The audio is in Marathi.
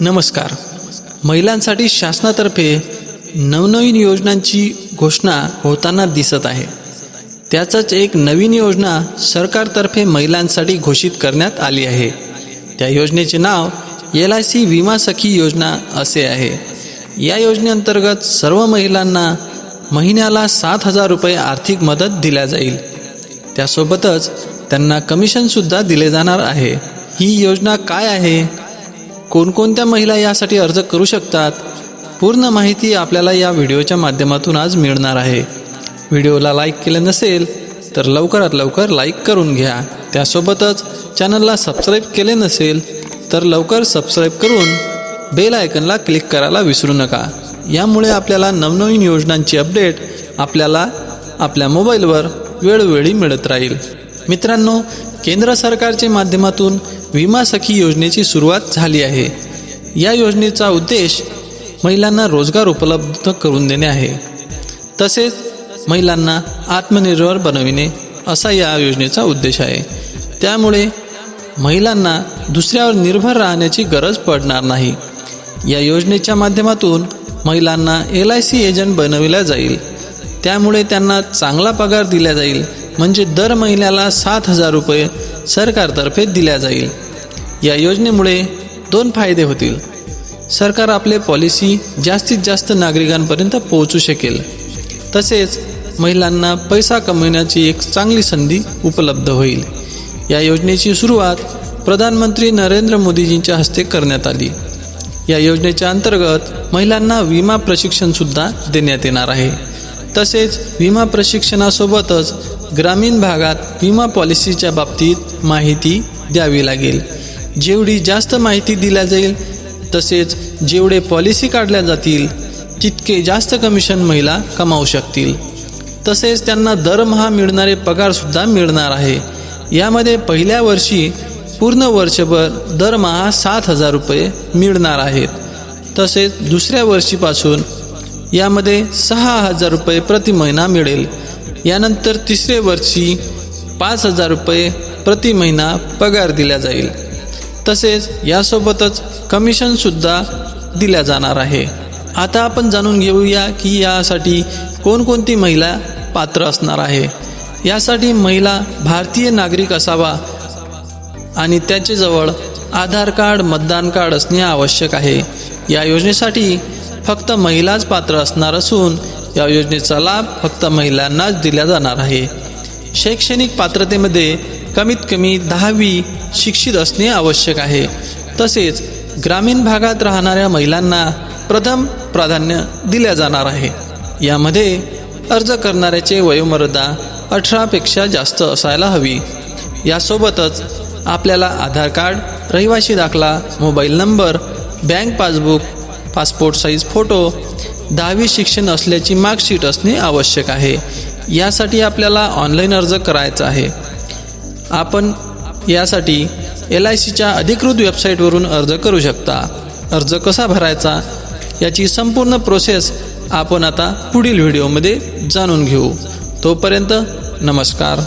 नमस्कार. महिलांसाठी शासनातर्फे नवनवीन योजनांची घोषणा होताना दिसत आहे. त्याचाच एक नवीन योजना सरकारतर्फे महिलांसाठी घोषित करण्यात आली आहे. त्या योजनेचे नाव एल आय सी विमा सखी योजना असे आहे. या योजनेअंतर्गत सर्व महिलांना महिन्याला सात हजार रुपये आर्थिक मदत दिल्या जाईल. त्यासोबतच त्यांना कमिशनसुद्धा दिले जाणार आहे. ही योजना काय आहे? कोणकोणत्या महिला यासाठी अर्ज करू शकतात? पूर्ण माहिती आपल्याला या व्हिडिओच्या माध्यमातून आज मिळणार आहे. व्हिडिओला लाईक केलं नसेल तर लवकरात लवकर लाईक करून घ्या. त्यासोबतच चॅनलला सबस्क्राईब केले नसेल तर लवकर सबस्क्राईब करून बेल आयकनला क्लिक करायला विसरू नका. यामुळे आपल्याला नवनवीन योजनांची अपडेट आपल्याला आपल्या मोबाईलवर वेळोवेळी मिळत राहील. मित्रांनो केंद्र सरकारच्या माध्यमातून विमा सखी योजनेची सुरुवात झाली आहे. या योजनेचा उद्देश महिलांना रोजगार उपलब्ध करून देणे आहे. तसेच महिलांना आत्मनिर्भर बनविणे असा या योजनेचा उद्देश आहे. त्यामुळे महिलांना दुसऱ्यावर निर्भर राहण्याची गरज पडणार नाही. या योजनेच्या माध्यमातून महिलांना एल आय सी एजंट बनविला जाईल. त्यामुळे त्यांना चांगला पगार दिला जाईल. म्हणजे दर महिन्याला सात हजार रुपये सरकारतर्फे दिल्या जाईल. या योजनेमुळे दोन फायदे होतील. सरकार आपले पॉलिसी जास्तीत जास्त नागरिकांपर्यंत पोहोचू शकेल. तसेच महिलांना पैसा कमविण्याची एक चांगली संधी उपलब्ध होईल. या योजनेची सुरुवात प्रधानमंत्री नरेंद्र मोदीजींच्या हस्ते करण्यात आली. या योजनेच्या अंतर्गत महिलांना विमा प्रशिक्षणसुद्धा देण्यात येणार आहे. तसेच विमा प्रशिक्षणासोबतच ग्रामीण भागात विमा पॉलिसीच्या बाबतीत माहिती द्यावी लागेल. जेवढी जास्त माहिती दिल्या जाईल तसेच जेवढे पॉलिसी काढल्या जातील तितके जास्त कमिशन महिला कमावू शकतील. तसेच त्यांना दरमहा मिळणारे पगारसुद्धा मिळणार आहे. यामध्ये पहिल्या वर्षी पूर्ण वर्षभर दरमहा सात हजार रुपये मिळणार आहेत. तसेच दुसऱ्या वर्षीपासून यामध्ये सहा हजार रुपये प्रति महिना मिळेल. यानंतर तिसरे वर्षी पाच हजार रुपये प्रति महिना पगार दिला जाईल. तसेच यासोबतच कमिशनसुद्धा दिल्या जाणार आहे. आता आपण जाणून घेऊया की यासाठी कोणकोणती महिला पात्र असणार आहे. यासाठी महिला भारतीय नागरिक असावा आणि त्याच्याजवळ आधार कार्ड मतदान कार्ड असणे आवश्यक आहे. या योजनेसाठी फक्त महिलाच पात्र असणार असून या योजनेचा लाभ फक्त महिलांनाच दिला जाणार आहे. शैक्षणिक पात्रतेमध्ये कमीत कमी दहावी शिक्षित असणे आवश्यक आहे. तसेच ग्रामीण भागात राहणाऱ्या महिलांना प्रथम प्राधान्य दिल्या जाणार आहे. यामध्ये अर्ज करणाऱ्याचे वयोमर्यादा अठरापेक्षा जास्त असायला हवी. यासोबतच आपल्याला आधार कार्ड रहिवाशी दाखला mobile number bank passbook passport size photo दहावी शिक्षण असल्याची मार्कशीट असणे आवश्यक आहे. यासाठी आपल्याला ऑनलाईन अर्ज करायचा आहे. आपण यासाठी एल आय सीच्या अधिकृत वेबसाईटवरून अर्ज करू शकता. अर्ज कसा भरायचा? याची संपूर्ण प्रोसेस आपण आता पुढील व्हिडिओमध्ये जाणून घेऊ. तोपर्यंत नमस्कार.